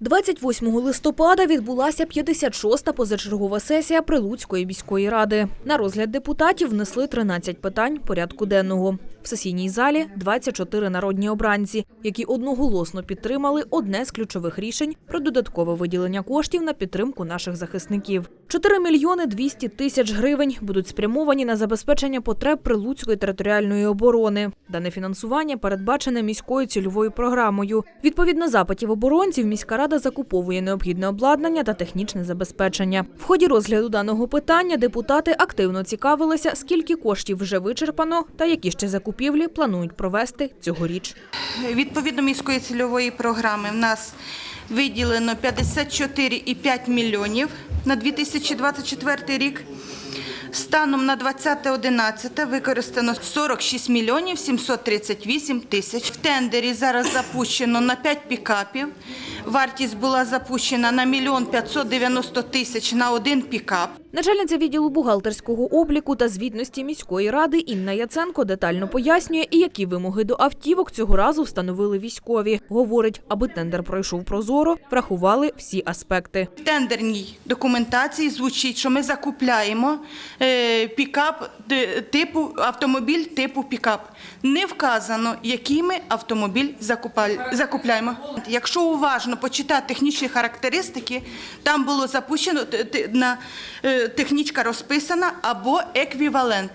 28 листопада відбулася 56-та позачергова сесія Прилуцької міської ради. На розгляд депутатів внесли 13 питань порядку денного. В сесійній залі 24 народні обранці, які одноголосно підтримали одне з ключових рішень про додаткове виділення коштів на підтримку наших захисників. 4 мільйони 200 тисяч гривень будуть спрямовані на забезпечення потреб Прилуцької територіальної оборони. Дане фінансування передбачене міською цільовою програмою. Відповідно запитів оборонців, міська рада закуповує необхідне обладнання та технічне забезпечення. В ході розгляду даного питання депутати активно цікавилися, скільки коштів вже вичерпано та які ще закупівлі планують провести цьогоріч. Відповідно міської цільової програми в нас виділено 54,5 мільйонів на 2024 рік. Станом на 20.11 використано 46 мільйонів 738 тисяч. В тендері зараз запущено на 5 пікапів. Вартість була запущена на мільйон 590 тисяч на один пікап. Начальниця відділу бухгалтерського обліку та звітності міської ради Інна Яценко детально пояснює, і які вимоги до автівок цього разу встановили військові. Говорить, аби тендер пройшов прозоро, врахували всі аспекти. В тендерній документації звучить, що ми закупляємо е, пікап типу автомобіль типу пікап. Не вказано, який ми автомобіль закупляємо. Якщо уважно почитати технічні характеристики, там було запущено на е, технічка розписана або еквівалент.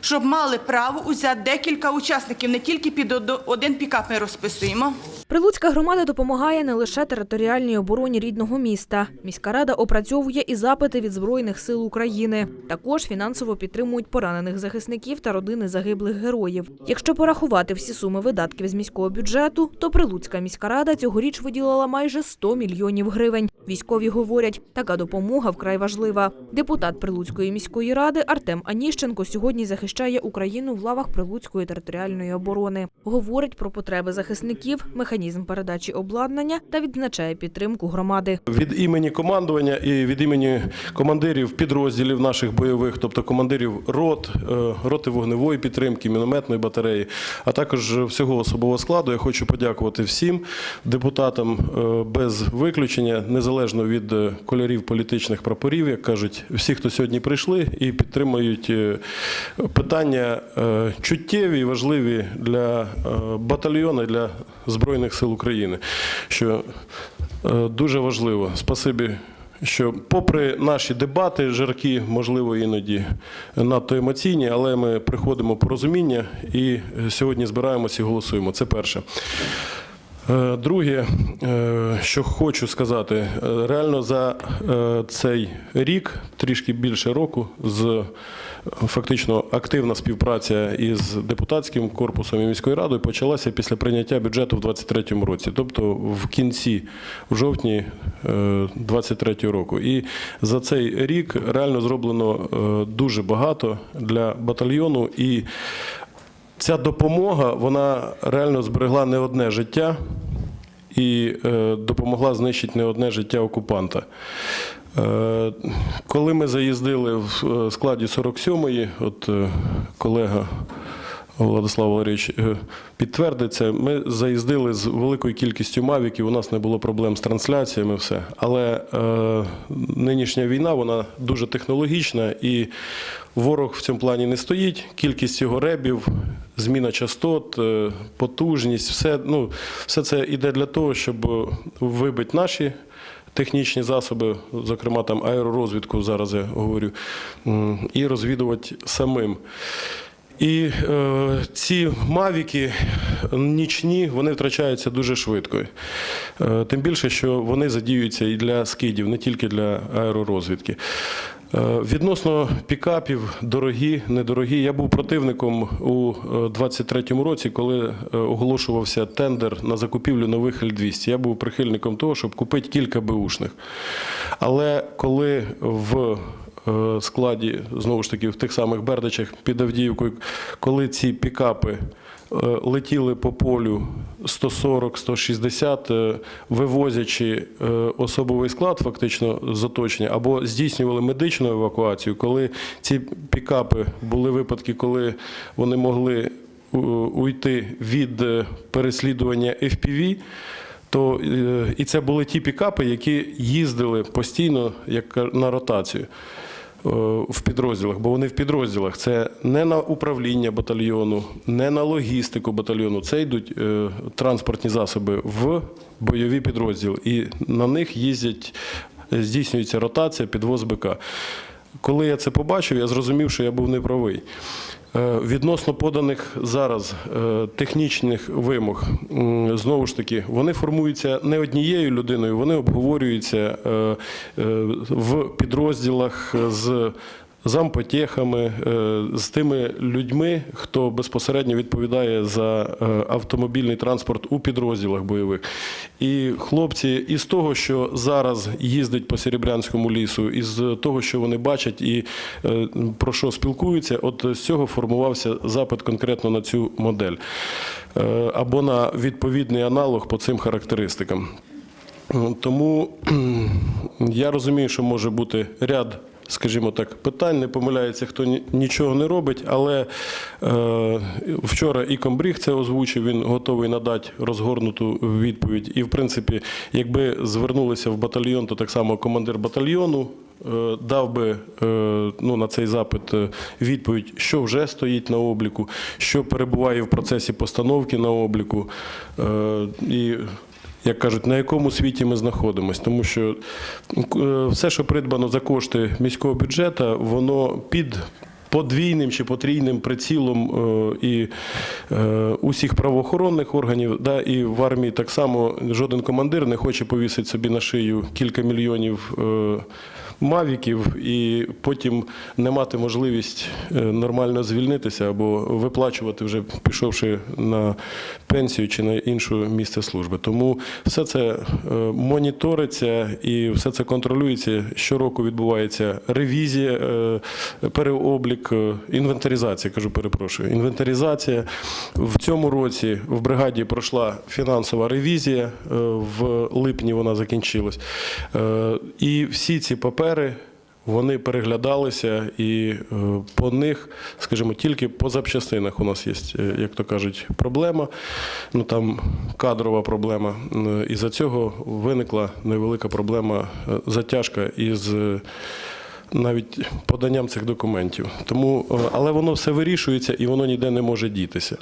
Щоб мали право взяти декілька учасників, не тільки під один пікап ми розписуємо. Прилуцька громада допомагає не лише територіальній обороні рідного міста. Міська рада опрацьовує і запити від Збройних сил України. Також фінансово підтримують поранених захисників та родини загиблих героїв. Якщо порахувати всі суми видатків з міського бюджету, то Прилуцька міська рада цьогоріч виділила майже 100 мільйонів гривень. Військові говорять, така допомога вкрай важлива. Депутат Прилуцької міської ради Артем Аніщенко сьогодні захищає Україну в лавах Прилуцької територіальної оборони. Говорить про потреби захисників, механізм передачі обладнання та відзначає підтримку громади. Від імені командування і від імені командирів підрозділів наших бойових, тобто командирів рот, е, роти вогневої підтримки, мінометної батареї, а також всього особового складу, я хочу подякувати всім депутатам е, без виключення, незалежно від е, кольорів політичних прапорів, як кажуть, всі, хто сьогодні прийшли і підтримують питання е, чуттєві і важливі для е, батальйону, для Збройних сил України. Що Е, Дуже важливо. Спасибі, що попри наші дебати, жаркі, можливо, іноді надто емоційні, але ми приходимо по розуміння і сьогодні збираємося і голосуємо. Це перше. Е, Друге, е, що хочу сказати, е, реально за цей рік, трішки більше року, з фактично активна співпраця із депутатським корпусом і міською радою почалася після прийняття бюджету в 2023 році, тобто в кінці, в жовтні 2023 року. І за цей рік реально зроблено дуже багато для батальйону. І ця допомога вона реально зберегла не одне життя і е, допомогла знищити не одне життя окупанта. Е, коли ми заїздили в е, складі 47-ї, от колега Владислав Валерійович підтвердить це, ми заїздили з великою кількістю мавіків, у нас не було проблем з трансляціями, все. Але е, нинішня війна вона дуже технологічна і ворог в цьому плані не стоїть. Кількість його ребів, зміна частот, е, потужність, все, ну, все це йде для того, щоб вибити наші технічні засоби, зокрема там аеророзвідку, зараз я говорю, і розвідувати самим. І е, ці мавіки нічні вони втрачаються дуже швидко. Е, тим більше, що вони задіюються і для скидів, не тільки для аеророзвідки. Е, Відносно пікапів, дорогі, недорогі. Я був противником у 23-му році, коли е, оголошувався тендер на закупівлю нових Л-200. Я був прихильником того, щоб купити кілька беушних. Але коли в е, складі, знову ж таки, в тих самих Бердичах під Авдіївкою, коли ці пікапи е, летіли по полю 140-160, е, вивозячи е, особовий склад фактично з оточення, або здійснювали медичну евакуацію, коли ці пікапи були випадки, коли вони могли уйти від е, переслідування FPV, То е, і це були ті пікапи, які їздили постійно як на ротацію. е, в підрозділах, бо вони в підрозділах. Це не на управління батальйону, не на логістику батальйону. Це йдуть е, транспортні засоби в бойові підрозділи, і на них їздять, е, здійснюється ротація, підвоз БК. Коли я це побачив, я зрозумів, що я був неправий. Е, Відносно поданих зараз е, технічних вимог, знову ж таки, вони формуються не однією людиною, вони обговорюються е, в підрозділах з зампотєхами, е, з тими людьми, хто безпосередньо відповідає за е, автомобільний транспорт у підрозділах бойових. І хлопці, із того, що зараз їздить по Серебрянському лісу, із того, що вони бачать і е, про що спілкуються, от з цього формувався запит конкретно на цю модель або на відповідний аналог по цим характеристикам. Тому я розумію, що може бути ряд, скажімо так, питань. Не помиляється, хто нічого не робить. Але е, вчора і комбріг це озвучив. Він готовий надати розгорнуту відповідь. І, в принципі, якби звернулися в батальйон, то так само командир батальйону. е, Дав би е, ну, на цей запит е, відповідь, що вже стоїть на обліку, що перебуває в процесі постановки на обліку. І як кажуть, на якому світі ми знаходимося, тому що е, все, що придбано за кошти міського бюджету, воно під подвійним чи потрійним прицілом е, і е, усіх правоохоронних органів, да, і в армії так само жоден командир не хоче повісити собі на шию кілька мільйонів. Мавіків і потім не мати можливість е, нормально звільнитися або виплачувати вже пішовши на пенсію чи на інше місце служби. Тому все це е, моніториться і все це контролюється. Щороку відбувається ревізія, е, переоблік, інвентаризація. Кажу, перепрошую. Інвентаризація в цьому році в бригаді пройшла фінансова ревізія. В липні вона закінчилась. І всі ці папери. Вони переглядалися, і е, по них, скажімо, тільки по запчастинах у нас є, е, як то кажуть, проблема. Ну там кадрова проблема. І за цього виникла невелика проблема, е, затяжка із навіть поданням цих документів. Тому, але воно все вирішується і воно ніде не може дітися.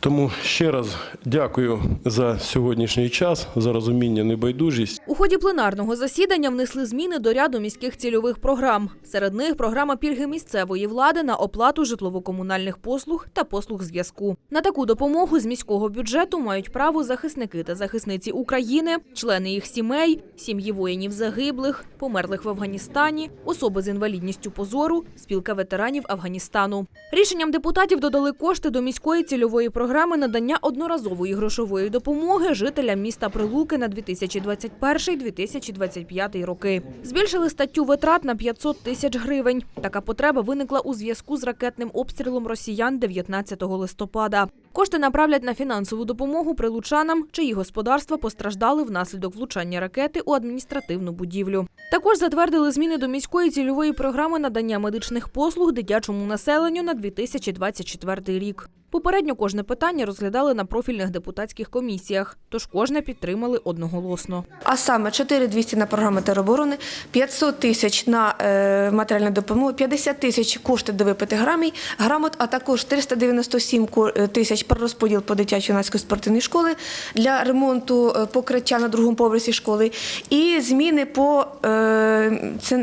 Тому ще раз дякую за сьогоднішній час, за розуміння, небайдужість. У ході пленарного засідання внесли зміни до ряду міських цільових програм. Серед них програма пільги місцевої влади на оплату житлово-комунальних послуг та послуг зв'язку. На таку допомогу з міського бюджету мають право захисники та захисниці України, члени їх сімей, сім'ї воїнів загиблих, померлих в Афганістані, особи з інвалідністю позору, спілка ветеранів Афганістану. Рішенням депутатів додали кошти до міської цільової програми надання одноразової грошової допомоги жителям міста Прилуки на 2021-2025 роки. Збільшили статтю витрат на 500 тисяч гривень. Така потреба виникла у зв'язку з ракетним обстрілом росіян 19 листопада. Кошти направлять на фінансову допомогу прилучанам, чиї господарства постраждали внаслідок влучання ракети у адміністративну будівлю. Також затвердили зміни до міської цільової програми надання медичних послуг дитячому населенню на 2024 рік. Попередньо кожне питання розглядали на профільних депутатських комісіях, тож кожне підтримали одноголосно. А саме 4200 на програму тероборони, 500 тисяч на е, матеріальну допомогу, 50 тисяч кошти до випити грамій, грамот, а також 397 ко- е, тисяч перерозподіл по дитячо-юнацької спортивній школи для ремонту е, покриття на другому поверсі школи і зміни по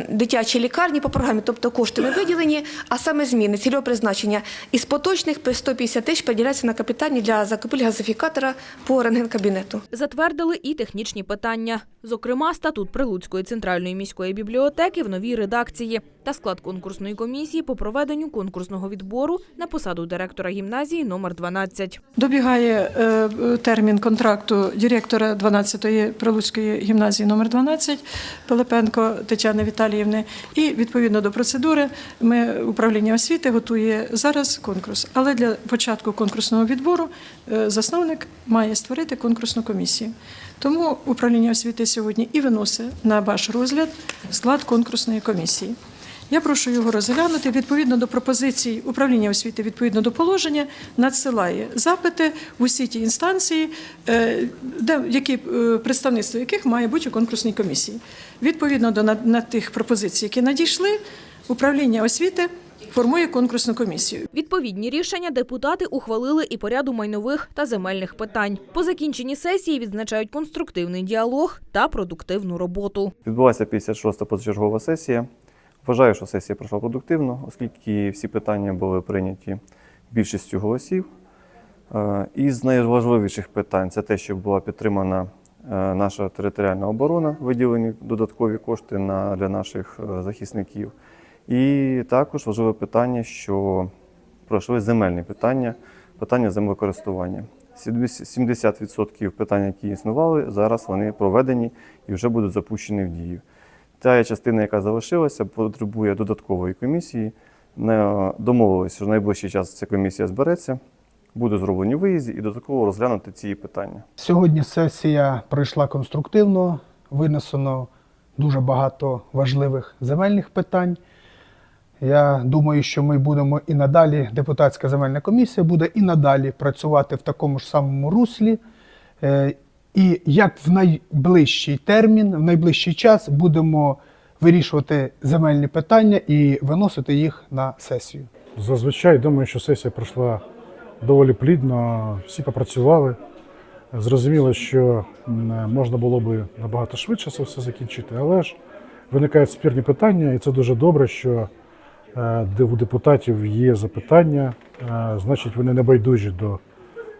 дитячій лікарні по програмі, тобто кошти не виділені, а саме зміни цільового призначення із поточних 150 тисяч приділяється на капітальні для закупівлі газифікатора по рентгенкабінету. Затвердили і технічні питання, зокрема, статут Прилуцької центральної міської бібліотеки в новій редакції та склад конкурсної комісії по проведенню конкурсного відбору на посаду директора гімназії номер 12. Добігає е, термін контракту директора 12-ї Прилуцької гімназії номер 12 Пилипенко Тетяни Віталіївни. І відповідно до процедури ми управління освіти готує зараз конкурс. Але для початку конкурсного відбору е, засновник має створити конкурсну комісію. Тому управління освіти сьогодні і виносить на ваш розгляд склад конкурсної комісії. Я прошу його розглянути відповідно до пропозицій управління освіти, відповідно до положення, надсилає запити в усі ті інстанції, е, де які е, представництво яких має бути у конкурсній комісії. Відповідно до на, на тих пропозицій, які надійшли, управління освіти формує конкурсну комісію. Відповідні рішення депутати ухвалили і по ряду майнових та земельних питань. По закінченні сесії відзначають конструктивний діалог та продуктивну роботу. Відбулася 56-та позачергова сесія. Вважаю, що сесія пройшла продуктивно, оскільки всі питання були прийняті більшістю голосів. Е, Із найважливіших питань це те, що була підтримана е, наша територіальна оборона, виділені додаткові кошти на, для наших е, захисників. І також важливе питання, що пройшли земельні питання, питання землекористування. 70% питань, які існували, зараз вони проведені і вже будуть запущені в дію. Та частина, яка залишилася, потребує додаткової комісії. Не домовилися, що в найближчий час ця комісія збереться, будуть зроблені виїзді і додатково розглянути ці питання. Сьогодні сесія пройшла конструктивно, винесено дуже багато важливих земельних питань. Я думаю, що ми будемо і надалі, депутатська земельна комісія буде і надалі працювати в такому ж самому руслі. І як в найближчий термін, в найближчий час будемо вирішувати земельні питання і виносити їх на сесію. Зазвичай думаю, що сесія пройшла доволі плідно, всі попрацювали. Зрозуміло, що можна було би набагато швидше це все закінчити, але ж виникають спірні питання, і це дуже добре, що е, у депутатів є запитання, е, значить вони не байдужі до,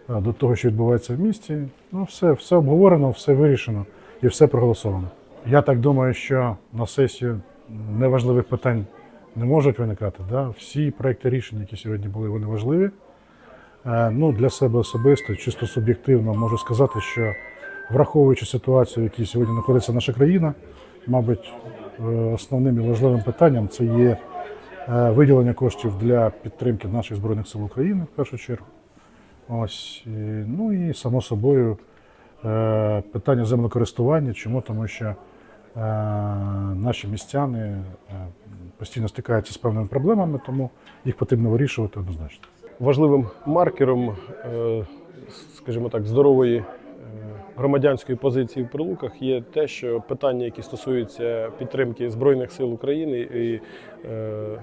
до того, що відбувається в місті. Ну, все, все обговорено, все вирішено і все проголосовано. Я так думаю, що на сесію неважливих питань не можуть виникати. Да? Всі проекти рішень, які сьогодні були, вони важливі. Е, Ну, для себе особисто, чисто суб'єктивно, можу сказати, що враховуючи ситуацію, в якій сьогодні знаходиться наша країна, мабуть, е, основним і важливим питанням це є е, виділення коштів для підтримки наших Збройних сил України в першу чергу. Ось, ну і само собою е, питання землекористування. Чому? Тому що е, наші містяни е, постійно стикаються з певними проблемами, тому їх потрібно вирішувати однозначно. важливим маркером, скажімо так, здорової громадянської позиції в прилуках є те, що питання, які стосуються підтримки Збройних сил України і е,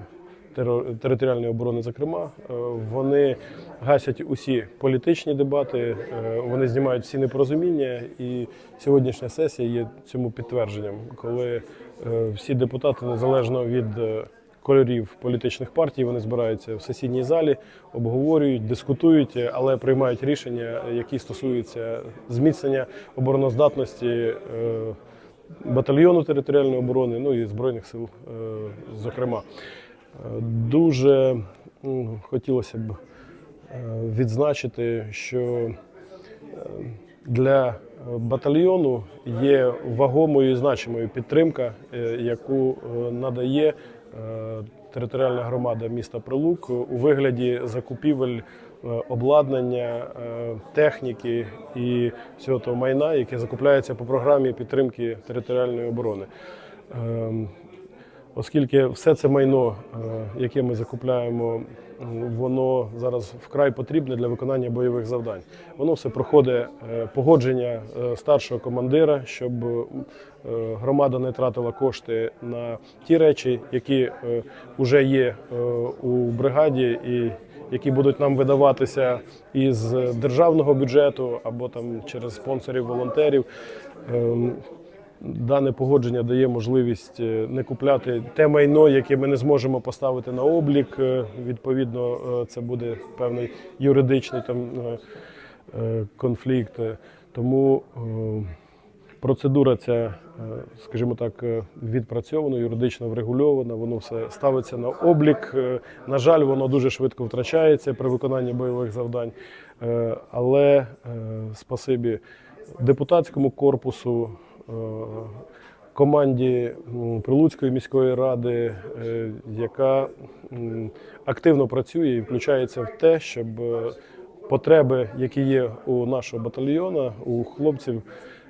територіальної оборони, зокрема, е, вони гасять усі політичні дебати, е, вони знімають всі непорозуміння, і сьогоднішня сесія є цьому підтвердженням, коли е, всі депутати незалежно від кольорів політичних партій. Вони збираються в сесійній залі, обговорюють, дискутують, але приймають рішення, які стосуються зміцнення обороноздатності батальйону територіальної оборони, ну і збройних сил, зокрема. Дуже м, хотілося б е, відзначити, що е, для батальйону є вагомою і значимою підтримка, е, яку надає територіальна громада міста Прилук у вигляді закупівель обладнання, техніки і всього того майна, яке закупляється по програмі підтримки територіальної оборони. Ем, Оскільки все це майно, е, яке ми закупляємо, воно зараз вкрай потрібне для виконання бойових завдань. Воно все проходить е, погодження е, старшого командира, щоб громада не тратила кошти на ті речі, які вже є у бригаді, і які будуть нам видаватися із державного бюджету або там через спонсорів, волонтерів. Дане погодження дає можливість е, не купляти те майно, яке ми не зможемо поставити на облік. Е, Відповідно, е, це буде певний юридичний там конфлікт. Тому процедура ця, скажімо так, відпрацьована, юридично врегульована. Воно все ставиться на облік. На жаль, воно дуже швидко втрачається при виконанні бойових завдань. Але спасибі депутатському корпусу, команді Прилуцької міської ради, е, яка активно працює і включається в те, щоб е, потреби, які є у нашого батальйону, у хлопців,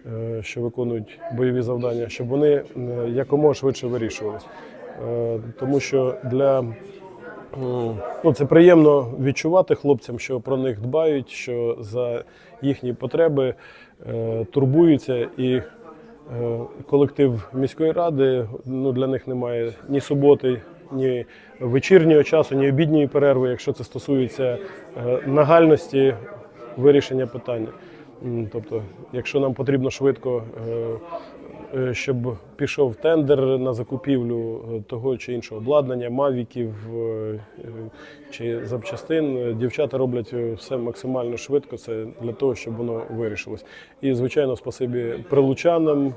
е, що виконують бойові завдання, щоб вони е, якомога швидше вирішувалися. е, тому що для ну, це приємно відчувати хлопцям, що про них дбають, що за їхні потреби е, турбуються і. Е, Колектив міської ради ну для них немає ні суботи, ні вечірнього часу, ні обідньої перерви, якщо це стосується е, нагальності вирішення питання. Тобто, якщо нам потрібно швидко, е, щоб пішов тендер на закупівлю е, того чи іншого обладнання, мавіків е, е, чи запчастин, е, дівчата роблять е, все максимально швидко. Це для того, щоб воно вирішилось. І звичайно, спасибі прилучанам,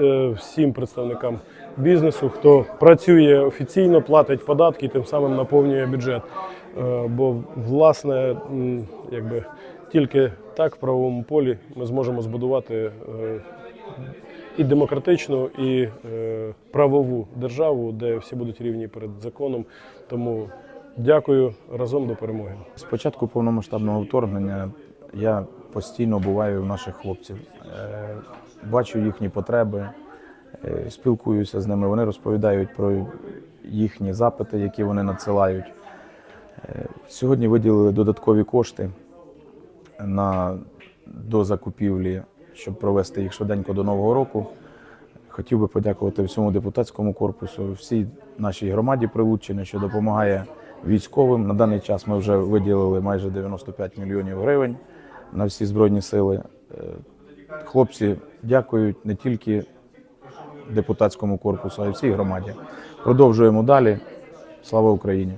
е, всім представникам бізнесу, хто працює офіційно, платить податки тим самим наповнює бюджет. Е, Бо власне, якби тільки так в правовому полі ми зможемо збудувати е, і демократичну, і е, правову державу, де всі будуть рівні перед законом. Тому дякую разом до перемоги. З початку повномасштабного вторгнення я постійно буваю у наших хлопців, Е, бачу їхні потреби, е, спілкуюся з ними. Вони розповідають про їхні запити, які вони надсилають. Е, Сьогодні виділили додаткові кошти на до закупівлі, щоб провести їх швиденько до Нового року. Хотів би подякувати всьому депутатському корпусу, всій нашій громаді Прилуччини, що допомагає військовим. На даний час ми вже виділили майже 95 мільйонів гривень на всі збройні сили. Е, Хлопці дякують не тільки депутатському корпусу, а й всій громаді. Продовжуємо далі. Слава Україні!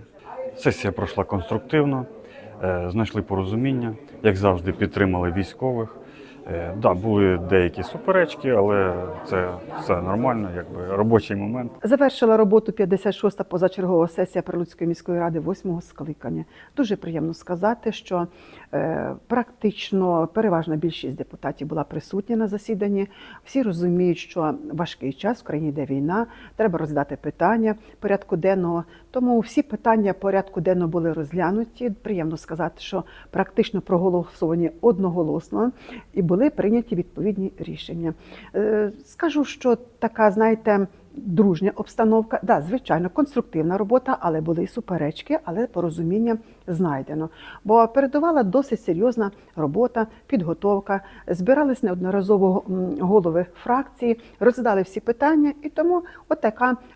Сесія пройшла конструктивно, е, знайшли порозуміння, як завжди, підтримали військових. Е, Да, були деякі суперечки, але це все нормально, якби робочий момент. Завершила роботу 56-та позачергова сесія Прилуцької міської ради 8-го скликання. Дуже приємно сказати, що практично переважна більшість депутатів була присутня на засіданні. Всі розуміють, що важкий час в країні йде війна, треба роздати питання порядку денного. Тому всі питання порядку денного були розглянуті. Приємно сказати, що практично проголосовані одноголосно і були прийняті відповідні рішення. Е, Скажу, що така, знаєте, дружня обстановка, да, звичайно, конструктивна робота, але були і суперечки, але порозуміння знайдено. Бо передувала досить серйозна робота, підготовка. Збирались неодноразово голови фракції, розглядали всі питання, і тому от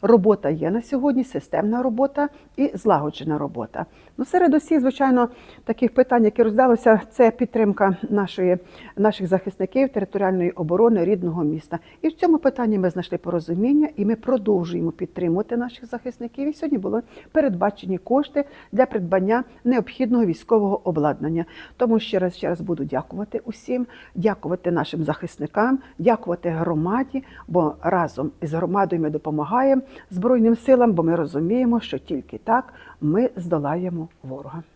робота є на сьогодні, системна робота і злагоджена робота. Ну, серед усіх, звичайно, таких питань, які роздалися, це підтримка нашої, наших захисників територіальної оборони рідного міста. І в цьому питанні ми знайшли порозуміння, і ми продовжуємо підтримувати наших захисників. І сьогодні були передбачені кошти для придбання необхідного військового обладнання. Тому ще раз ще раз буду дякувати усім, дякувати нашим захисникам, дякувати громаді, бо разом із громадою ми допомагаємо Збройним силам, бо ми розуміємо, що тільки так ми здолаємо ворога.